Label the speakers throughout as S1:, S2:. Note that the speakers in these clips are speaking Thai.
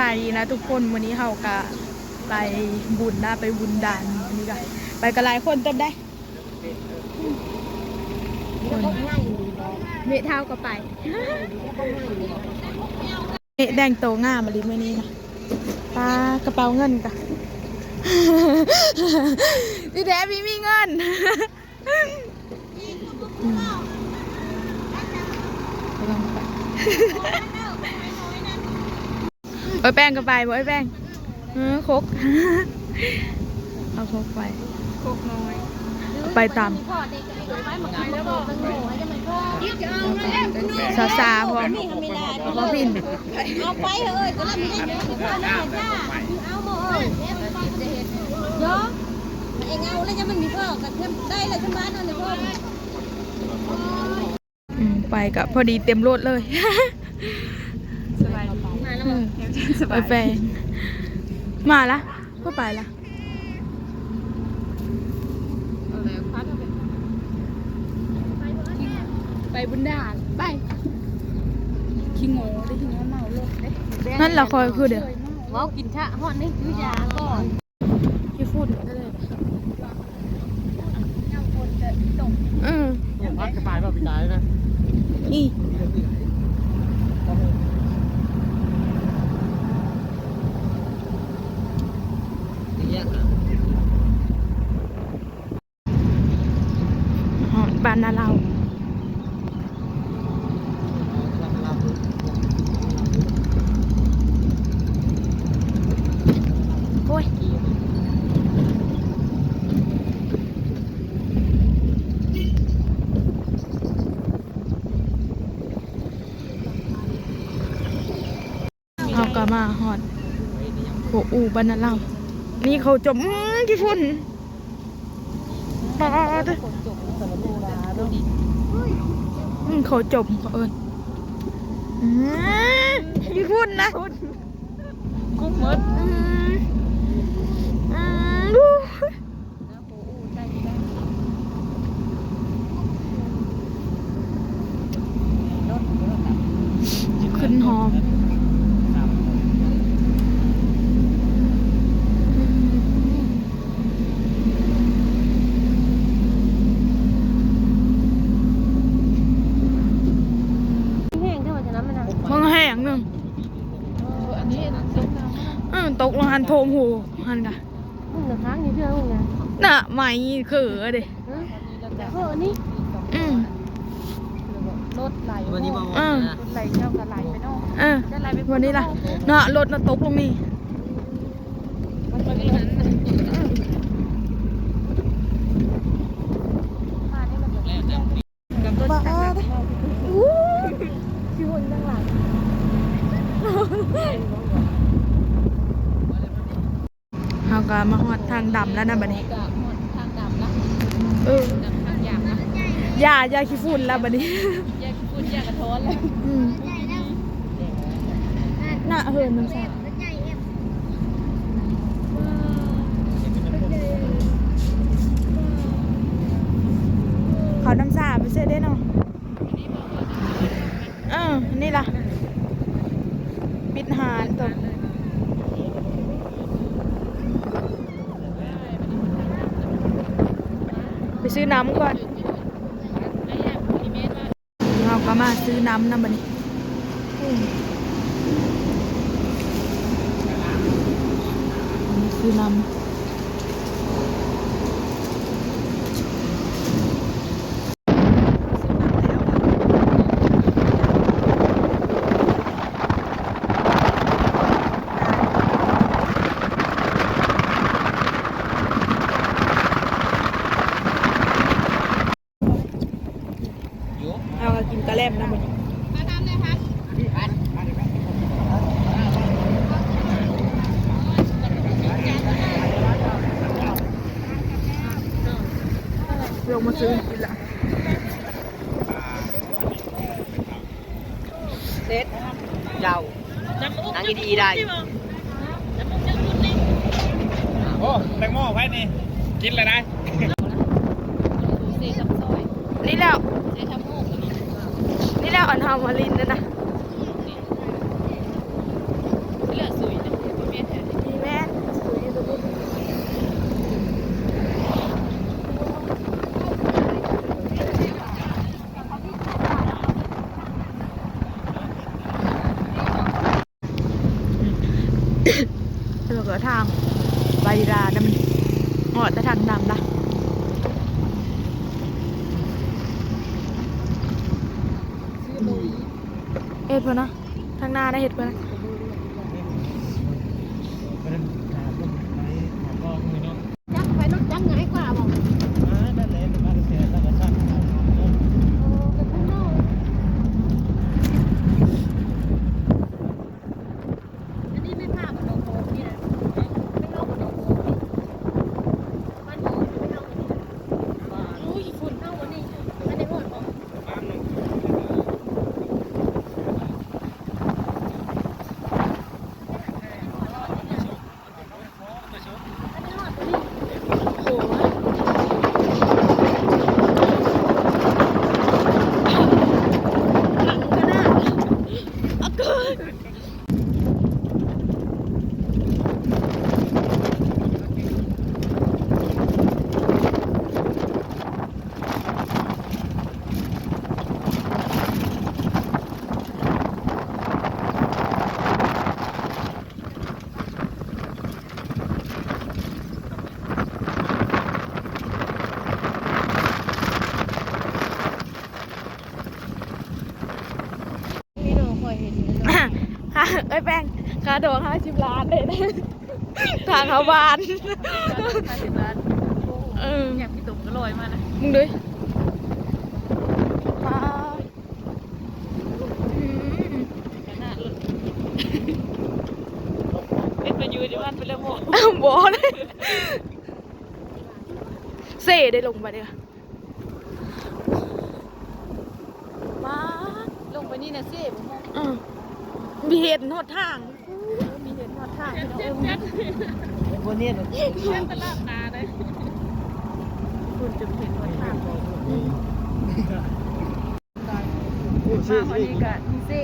S1: บายดีนะทุกคนวันนี้เขาก็ไปบุญนะไปบุญดานวันนี้ก็ไปกันหลายคนเต็มได้เมเท้าก็ไปเมแดงโตง่ามาลิมื่อนี้นะปลากระเป๋าเงินกันที่แท้มีมีเงินอืมระวังไป เอ้ยแป้งก็ไปบ่เอ้ยแป้งเออครกเอาครกไปครกน้อยเอาไปตามซาซาพอพอพิน
S2: เอาไปเอ้ยก็แล้วมีได้เยอะพ่อแม่จ้าเอาหมดเอ้ยเยอะเองเอาแล้วจะมันมีพ่อกันได้เลยทั้งบ้านเอาในพ่อ
S1: อืมไปกับพอดีเต็มรถเลย
S2: สบายมา แล้ว
S1: อืมไปแป้งมาละก็ไปละ
S2: ไปบุญดาไปขี้โง่ได้ขี้โง่เมาลงเด้
S1: นั่นละคอยคือเดี๋ยว
S2: ว้ากินชะฮอดนี่คือยาก่อน
S1: พี่พูดก็เลยอืม
S3: ผมพัดกระปายแบบพี่ตายนะ
S1: นี่ บ้านาเราโอ้ยเขาก็มาหอดโหอูบานาเรานี่เขาจมอื้อกี่ฝุ่นปาดอืม เขาจมเขาเอิญกี่ฝุ่นนะ
S2: กุ้งมด
S1: อืมอืมดูขึ้นหอมอืม
S2: แห้งเท่าจะน้ำมันนะ
S1: มึงแห้งหนึ่ง
S2: อันนี้ซุปน้
S1: อืมตกลงหันโทมหูหันกะำ
S2: มึงจะค้างนี่เพื่อนมึงไง
S1: น่ะไม่ เขือเด้
S2: เออนี่
S1: อืม
S2: รถไหล
S3: วันนี้มา
S1: อืม
S2: รถไหลเจ้ากับไหลไปนอก
S1: เออ
S2: จะไหลไป
S1: วันนี้ล่ะน่ะรถน่ะตกลงนี่
S2: มันเป็นนั้นมาได้มันกับรถจักรยานชิวนจังหลัง
S1: เฮาก็มาฮอดทางดำแล้วนะบัดนี้ เออ
S2: ดำทางยางละ
S1: อย่าอย่าขี้ฝุ่นแล้วบัดนี้
S2: แยกพูดแยกกระท้อนเลย
S1: อืมน่ะเฮินน้ำสาเขาน้ำสาไปเสียได้เนาะเออนี่ล่ะ ปิดหานตัวไปซื้อ น้ำก่อนเราก็มาซื้อน้ำนะบันนี้อืมซื้อน้ำเราก็กินกระแลมนะบัดนี้ลงมาซื้อกินละ
S3: เซ็ตยาว นั่งดีๆได้
S4: โอ้แตงโมไว้นี่ กินเลยได้
S2: เซซัมซอย
S1: นี่แล้ว
S2: เซซัมโมก
S1: นี่แล้วอ่อนหอมวาลินนะนะ แล้วก็ทางบาริลานะมันเหาะแต่ทางดำละ เฮ็ดเพอนนะทางหน้าได้เฮ็ดเพอนะ
S5: จักไปรถจักง่ายกว่าบอกโอ้เป็นข้างนอกอันนี้ไม่พากับดอกโบกนี่นะไม่เล่ากับดอกโบกนี่บ้านหนูไม่เล่ากับนี่รู้อีกคนเล่าวันนี้อันนี้หมดบอก พี่โดค อยเห็นอยู่
S1: ค่ะเอ้ยแป้งค่าดอกห้าสิบล้านเลยนะทางเขาบานเออ
S2: อยากพี่ตุ่มก็ลอยมานะ
S1: มึงดูมาอืม
S2: เป็นมาอยู่ที่บ้านเป็นเรื่องโม
S1: อ้าวบอเลยเซ่ได้ลงไปเดียวมา
S2: ลงไป นี่นะเซ่ผมมอง
S1: อืมมีเห็นหดทาง
S2: มีเห็นทอดท่าพี่น้องเอ้ยวันนี้เนี่ย
S5: ตลาดนาเลย
S2: คุณจะเห็นทอดท่า
S1: อืม
S2: มาวันนี้ก็มีเซ่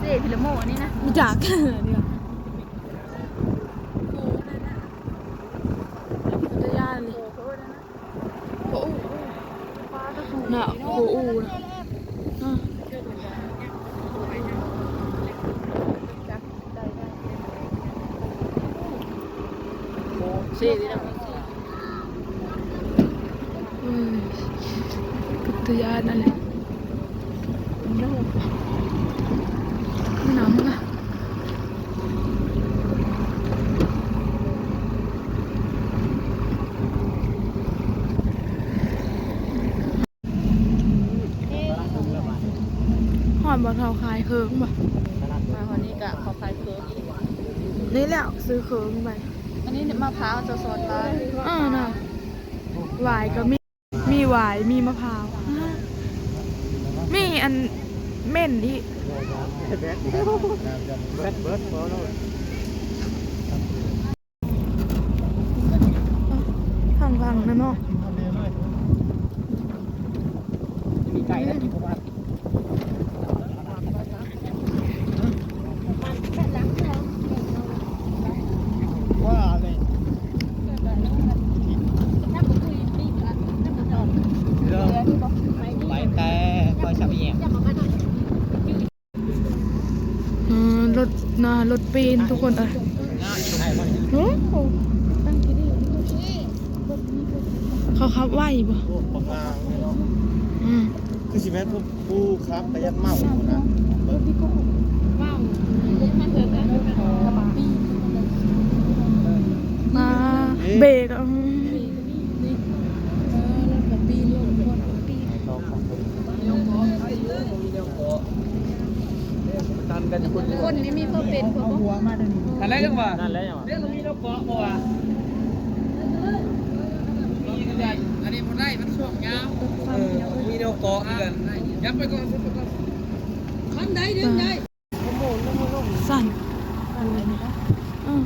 S2: เซ่พิลโมอันนี้นะ
S1: มีจากเดียวจะย่านเลยโอ้น่ะโอ้โหน่ะอะ
S2: เซ่ที่นั่น
S1: อืมพุทธญาณอะไรโลกไม่น้ำอะหอนบอ เทาคายเคิงบ่
S2: มาวันนี้ก็ขอพายเคิร์กอีก
S1: นี่แหละซื้อเคิงไป
S2: อันนี้มะพร้าวจะสดร้าย
S1: อ่าน่ะหวายก็มีมีหวายมีมะพร้าวอ่ามีอันเม่นที่ฟังฟังๆนะเนาะ
S2: มีไก่แล้วมีพวก
S3: ว่าเลย
S5: ถ้าผมคุยนี่ก็ถ้าผมจอด
S3: เริ่ม
S5: เรือที่บอกไป
S3: ไปแต่คอยฉับแยม
S5: จะมาบ้านเรา
S1: อืมรถนะร ถปีนทุกคนเอ้ย
S3: ง่ายใช่ไหม
S1: โอ้โหตั้งกี่ดีเขาขับไหวบ่
S3: พวกปากกาเนาะ
S1: อืม
S3: คือสิแม่นพวกผู้ครับไปยัดเมานะเบิ่ง
S5: ว้าวมาเถอะนะกระบะปี
S1: มาเบรกอะอืม
S5: เออแล้วกระปีลงคนปี
S2: ตันกันคุณ
S5: คนนี้มีพ่อเป็นพ่อบ่
S2: นั่นแหละจังหวะนั่นแหละจังหวะ เกเกาะบ่วะมีกันได้อันนี้มันได้มันช่วงยาวมีนกเกาะกันยับไปก่อนยับไปก่อน
S5: คันใดดึงได้
S1: สั่นอืม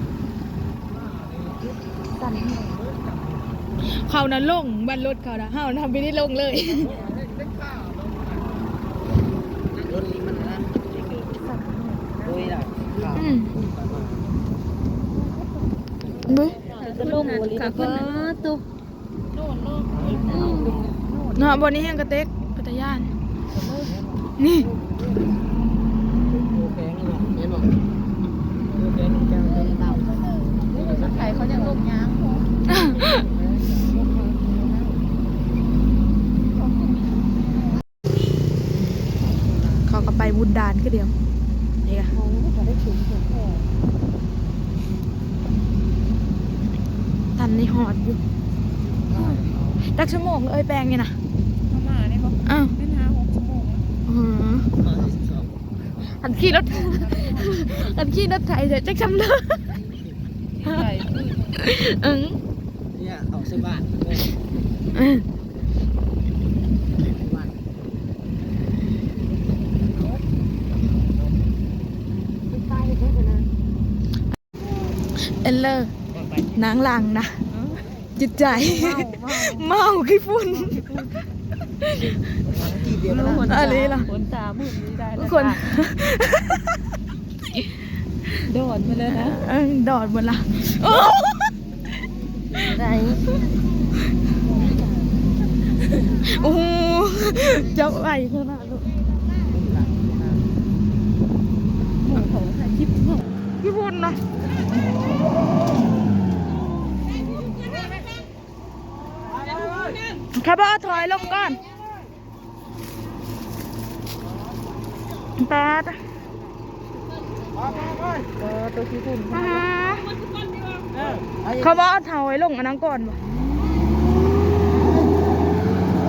S1: เขานั้นลงบันรถเขานะเฮาทำไม่ได้ลงเลย
S2: รถนี้มันนะโดยล่ะ
S1: อืม บุ้ย
S5: ลงหัวนตุ
S1: เนาะบนนี้แห้งกระเต็กระตยาน นี่
S2: ใคเขาจะลงย้ำไปบุญดา
S1: นก็เดียวนี่ค่ะ นในหอดอยู่ตักชั่วโมงเลยเอ้ยแปลงนี่นะ
S2: ประมาณนี้บ่
S1: อ้าว
S2: เป็นห้าหกชั่วโมง
S1: อือหันขี่รถหันขี่รถไถเดี๋ยวจักจำเลย
S2: ใหญ่ขึ้น
S1: อึ้ง
S3: เนี่ยเอาเส้นบ้าน
S1: เออ
S3: บ้าน
S2: ตายได้ขนาด
S1: เอ็นเลอร์ นางหลังนะจิตใจ เมาขี้ฝุ่น
S3: กี่เดียวแล้วนะ
S1: อะไรล่ะ
S2: ขนตามืดนี้ได้แล้ว
S1: คน
S2: โดดมาเลยนะ
S1: เออดอดหมดละโอ้
S2: ไหน
S1: โอ้โหเจ้าไหวขนาดลูก
S2: หมูของถ่ายคลิปเนาะ
S1: ขี้ฝุ่นนะ ครับเอถอยลงก่อนแปด
S2: เออตัวขี้ฝุ่น
S1: เขาบอกเอาเท้าไว้ลงอันนั้นก่อนบ่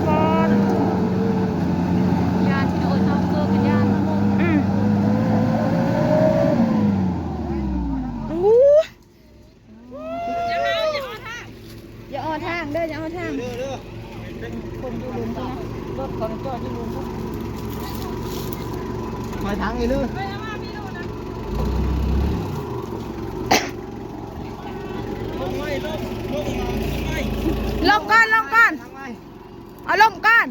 S1: ก่อน
S2: ยานที่โอ้ยน้องเกิดเป็นยานทั้งหมด
S1: อืมอู้
S2: อย่าเอาทางเด้ออย่าเอาทาง
S3: เด้อเด้อ
S2: คนอยู่ ลุมกันะรถของจอดอยู่ลุมกัน
S3: คอยทางเลยเด้อ
S1: ลงก่อนลงก่อน
S3: ทางไง
S1: เอาลงก่อน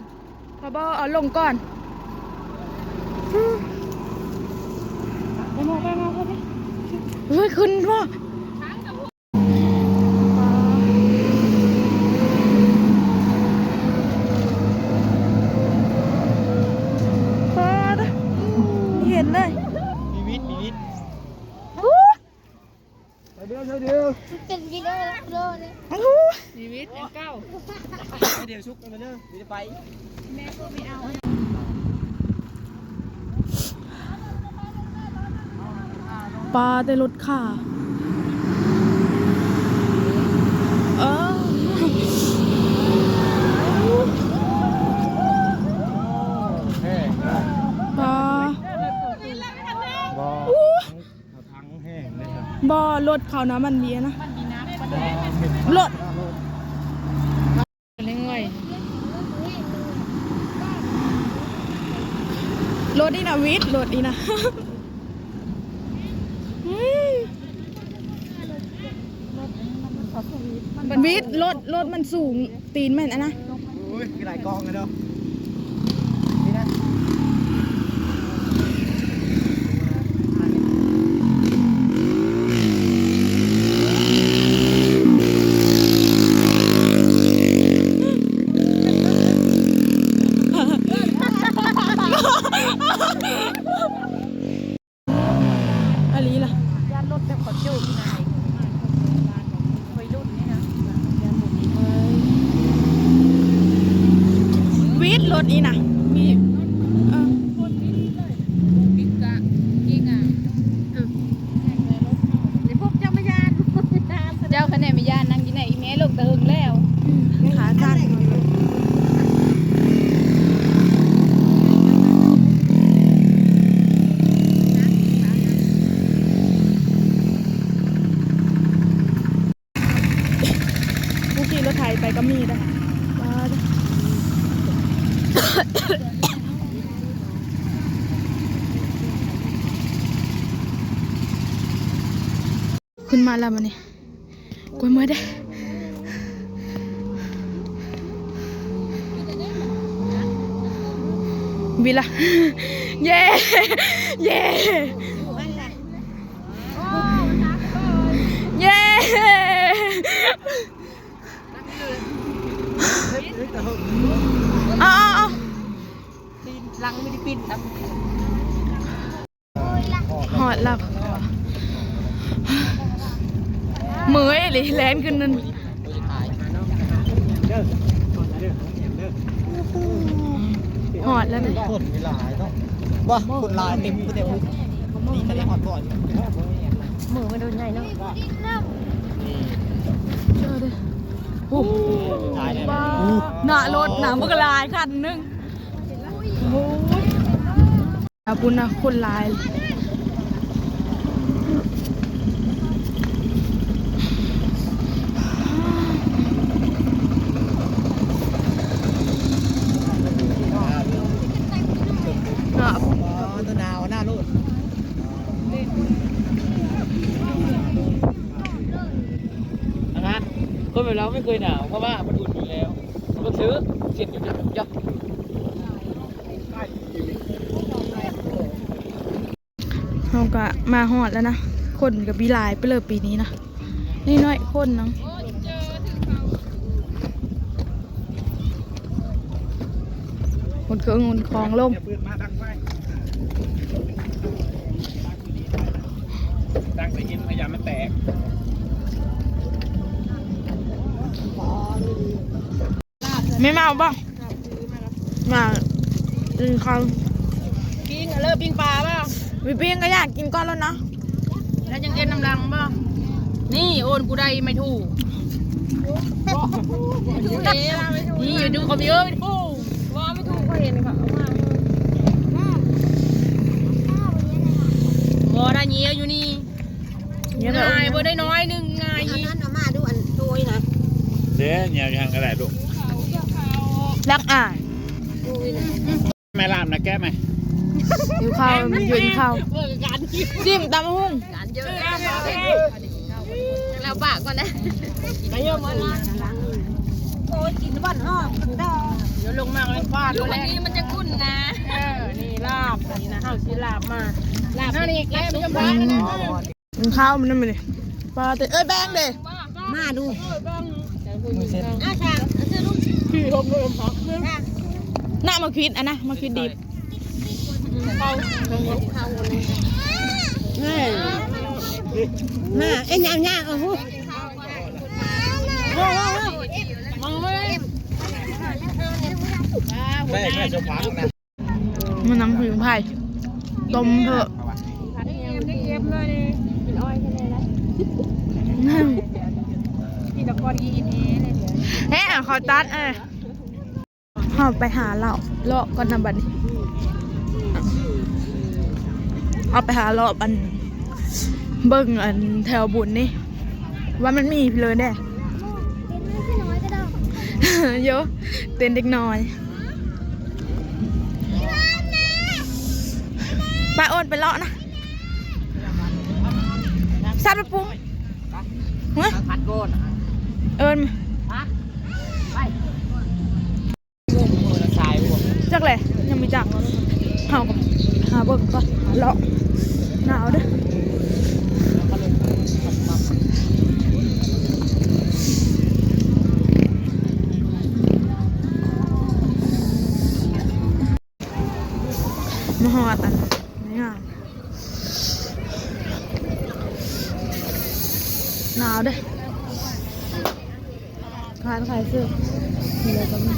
S1: ขาบอเอาลงก่อน
S2: ไปมาไปมาไป
S1: เฮ้ยขึ้นพ่อพอดเห็นเลย
S3: มีวิทย์มีวิทย์
S1: อู้
S3: ไปเด้อเด้อเด้อ
S2: เป็นกิโลละกิโลเลย
S1: อู้
S2: ชีวิตยังเก้า
S3: ไปเดี๋ยวชุกกันมาเด้อเดี๋ยวจะ ไป
S2: แม่ก็ไม่เอา
S1: ปลาแต่รถขาเออ
S3: แห้ง
S1: ปลา
S3: บ่
S1: อู้
S3: เอาทางแห้งเลยครับ
S1: บ่อรถเขานะมันเบียนะ
S3: บ่เม็ด
S1: รถ
S2: เรื่อย
S1: วิตโหลดดีนะอืมวิทย์รถรถมันสูงตีนแม่นอะนะ
S3: โอ้ยมีหลายกองกันเด้อนี่นะ
S1: อะไรล่ะ
S2: ยานรถแบบขอจูบที่ไหนวัยรุ่นนี่นะยานรถนี้
S1: วิทย์รถนี่นะมีเออ
S2: บิ๊กกะยิ่งอะเดี๋ยวพวกเจ้าไม่ยานเจ้าคะแนนไม่ยานนั่งอยู่ไหนอีแม่ลูกเติงแล้ว
S1: ขาสั้นผู้ขี่รถไถไปก็มีได้มาเด้อคุณมา แล้วมันนี่กวยมือได้วิละเย้เย้เย้เอาเอาเอา
S2: ลังไม่ได้ปินครับ
S1: หอดแล้ว เหมือยเลยแลนขึ้นนั่น
S3: ตัวจะถ่ายเด้อเด้อเด้อ
S1: หอดแล้วนี่
S3: คนเวลาเนาะว่าคนลายเต็มกูเต็มนี่ทะเลหอดบ่อย
S2: มือมันโดนใหญ่เนาะ
S1: เจอเลยโอ้โห
S3: ตายแล้ว
S1: บ้าหน้ารถหนามันก็ลายคันหนึงโอ้ยอาบุญนะคนลาย หนา
S3: อ๋อตัวหนาวหน้ารูด
S6: นะคนแบบเรา ไม่เคยหนาวเพราะว่ามันอุ่นอยู่แล้วมันก็ซื้อเสียนอยู่จับจับ
S1: เราก็มาหอดแล้วนะ คนกับบีหลายไปเลยปีนี้นะ นี่น้อยคนนังคนเครื่องคนคลองลง
S4: อย่าปืนมาดังไฟดังใส่หินพยายามมันแตก
S1: ไม่เมาบ้างมากินข้าว
S2: ปิ้งเลิกปิ้งปลาป่ะ
S1: วิปิ้งก็อยากกินก้อนแล้วนะ
S2: แล้วยังเอ็นน้ำลังป่ะนี่โอนกูได้ไม่ถูกนี่อยู่ดูคอมพิวเตอร์ไม่ถูกว่าไม่ถูกก็เห็นค่ะเอามาบอได้เงี้ยอยู่นี่
S1: เยอะเลย
S2: ง่ายบ่ได้น้อยหนึ่งง่าย
S5: เดี๋ย
S4: วเนี่ยทางกระดาษลูก
S1: รักอ่าน
S4: แม่ลามนะแก้ไหม
S1: อยู่ข้าวยืนข้าว
S2: เพื่อการ
S1: จิ้มตำหุ่ง
S2: การเยอะแล้วปากก่อนนะไปเยอะมาละ
S5: โอ้ยกินบ้านห้องถึงได้
S2: เดี๋ยวลงมาเลยฟาดวันนี้มันจะคุ้นนะเออนี่ลาบนี่นะข้าวชีลาบมาลาบนี่แกไม่ยอมพักนะ
S1: กินข้าวมันนั่นไปเลยปลาเตะเอ้ยแบงเด้
S5: มาดู
S3: มือเซ็ต
S5: อาชาซื้อลูก
S2: พี่ลมลมพัก
S1: หน้ามาคิดอะนะมาคิดดีบ
S5: นี่มาเอ็นยามยากโอ้โห
S2: มังไม่
S3: แม่แม่จะพักนะ
S1: มันนังผิวไผ่ต้มเถอะ
S2: ได้เอ็มได้เอ็มเลยนี่เป็นอ้อยแค่ไหนนะ พี่ตะกอนยีนเอเลยเดี๋ยว
S1: เฮ้ยขอตัดเอ้ยหอบไปหาเราเลาะก่อนนำบัดนี้เอาไปหาเลาะบันเบิ่งอันแถวบุญนี่ ว่ามันมีเลยแน่เยอะเต้นเด็กน้อยไปโอนไปเลาะนะซัดไปปุ้งเฮ้ย
S6: พัดโกน
S1: เอิญ
S6: มือละสายบวก
S1: จักเลยยังไม่จักเฮากับหาเบิ่งก่อนเลาะหนาวเด้อมาหอดอันนี่งานหนาวเด้อ ขายขายเสื้อมีอะไรก็มี